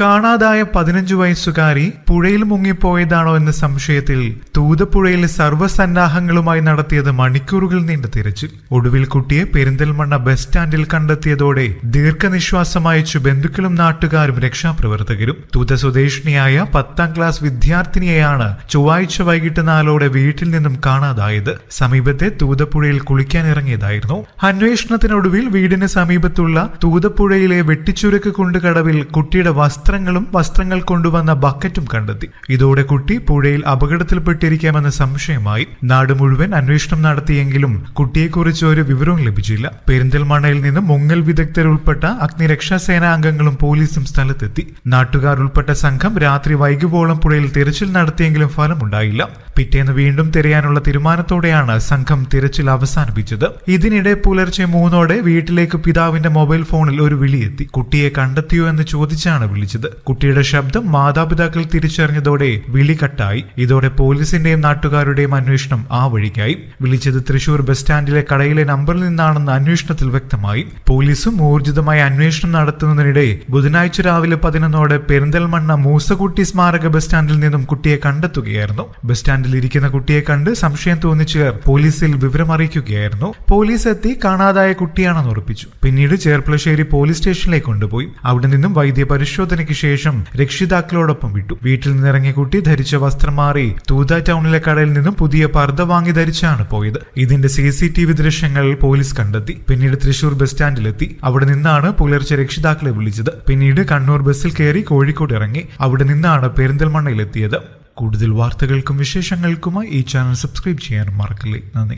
കാണാതായ പതിനഞ്ചു വയസ്സുകാരി പുഴയിൽ മുങ്ങിപ്പോയതാണോ എന്ന സംശയത്തിൽ തൂതപ്പുഴയിലെ സർവസന്നാഹങ്ങളുമായി നടത്തിയത് മണിക്കൂറുകൾ നീണ്ട തിരച്ചിൽ. ഒടുവിൽ കുട്ടിയെ പെരിന്തൽമണ്ണ ബസ് സ്റ്റാൻഡിൽ കണ്ടെത്തിയതോടെ ദീർഘനിശ്വാസം അയച്ചു ബന്ധുക്കളും നാട്ടുകാരും രക്ഷാപ്രവർത്തകരും. തൂത സ്വദേശിനിയായ പത്താം ക്ലാസ് വിദ്യാർത്ഥിനിയെയാണ് ചൊവ്വാഴ്ച വൈകിട്ട് നാലോടെ വീട്ടിൽ നിന്നും കാണാതായത്. സമീപത്തെ തൂതപ്പുഴയിൽ കുളിക്കാൻ ഇറങ്ങിയതായിരുന്നു. അന്വേഷണത്തിനൊടുവിൽ വീടിന് സമീപത്തുള്ള തൂതപ്പുഴയിലെ വെട്ടിച്ചുരുക്ക് കൊണ്ടുകടവിൽ കുട്ടിയുടെ വസ്ത്രങ്ങളും വസ്ത്രങ്ങൾ കൊണ്ടുവന്ന ബക്കറ്റും കണ്ടെത്തി. ഇതോടെ കുട്ടി പുഴയിൽ അപകടത്തിൽപ്പെട്ടിരിക്കാമെന്ന സംശയമായി നാട് മുഴുവൻ അന്വേഷണം നടത്തിയെങ്കിലും കുട്ടിയെക്കുറിച്ച് ഒരു വിവരവും ലഭിച്ചില്ല. പെരിന്തൽമണ്ണയിൽ നിന്ന് മുങ്ങൽ വിദഗ്ധരുൾപ്പെട്ട അഗ്നിരക്ഷാസേന അംഗങ്ങളും പോലീസും സ്ഥലത്തെത്തി. നാട്ടുകാർ ഉൾപ്പെട്ട സംഘം രാത്രി വൈകുവോളം പുഴയിൽ തിരച്ചിൽ നടത്തിയെങ്കിലും ഫലമുണ്ടായില്ല. പിറ്റേന്ന് വീണ്ടും തിരയാനുള്ള തീരുമാനത്തോടെയാണ് സംഘം തിരച്ചിൽ അവസാനിപ്പിച്ചത്. ഇതിനിടെ പുലർച്ചെ മൂന്നോടെ വീട്ടിലേക്ക് പിതാവിന്റെ മൊബൈൽ ഫോണിൽ ഒരു വിളിയെത്തി. കുട്ടിയെ കണ്ടെത്തിയോ എന്ന് ചോദിച്ചാണ് വിളിച്ചത്. കുട്ടിയുടെ ശബ്ദം മാതാപിതാക്കൾ തിരിച്ചറിഞ്ഞതോടെ വിളി കട്ടായി. ഇതോടെ പോലീസിന്റെയും നാട്ടുകാരുടെയും അന്വേഷണം ആ വഴിക്കായി. വിളിച്ചത് തൃശൂർ ബസ് സ്റ്റാൻഡിലെ കടയിലെ നമ്പറിൽ നിന്നാണെന്ന് അന്വേഷണത്തിൽ വ്യക്തമായി. പോലീസും ഊർജിതമായി അന്വേഷണം നടത്തുന്നതിനിടെ ബുധനാഴ്ച രാവിലെ പതിനൊന്നോടെ പെരിന്തൽമണ്ണ മൂസകുട്ടി സ്മാരക ബസ് സ്റ്റാൻഡിൽ നിന്നും കുട്ടിയെ കണ്ടെത്തുകയായിരുന്നു. ബസ് സ്റ്റാൻഡിൽ ഇരിക്കുന്ന കുട്ടിയെ കണ്ട് സംശയം തോന്നിച്ചവർ പോലീസിൽ വിവരമറിയിക്കുകയായിരുന്നു പോലീസ് എത്തി കാണാതായ കുട്ടിയാണെന്ന് ഉറപ്പിച്ചു. പിന്നീട് ചേർപ്പുളശ്ശേരി പോലീസ് സ്റ്റേഷനിലേക്ക് കൊണ്ടുപോയി. അവിടെ നിന്നും വൈദ്യ പരിശോധനയ്ക്ക് ശേഷം രക്ഷിതാക്കളോടൊപ്പം വിട്ടു. വീട്ടിൽ നിന്നിറങ്ങിയ കുട്ടി ധരിച്ച വസ്ത്രം മാറി തൂത ടൗണിലെ കടയിൽ നിന്നും പുതിയ പർദ്ദ വാങ്ങി ധരിച്ചാണ് പോയത്. ഇതിന്റെ സി സി ടി വി ദൃശ്യങ്ങൾ പോലീസ് കണ്ടെത്തി. പിന്നീട് തൃശൂർ ബസ് സ്റ്റാൻഡിലെത്തി. അവിടെ നിന്നാണ് പുലർച്ചെ രക്ഷിതാക്കളെ വിളിച്ചത്. പിന്നീട് കണ്ണൂർ ബസ്സിൽ കയറി കോഴിക്കോട് ഇറങ്ങി. അവിടെ നിന്നാണ് പെരിന്തൽമണ്ണയിലെത്തിയത്. കൂടുതൽ വാർത്തകൾക്കും വിശേഷങ്ങൾക്കുമായി ഈ ചാനൽ സബ്സ്ക്രൈബ് ചെയ്യാനും മറക്കില്ലേ. നന്ദി.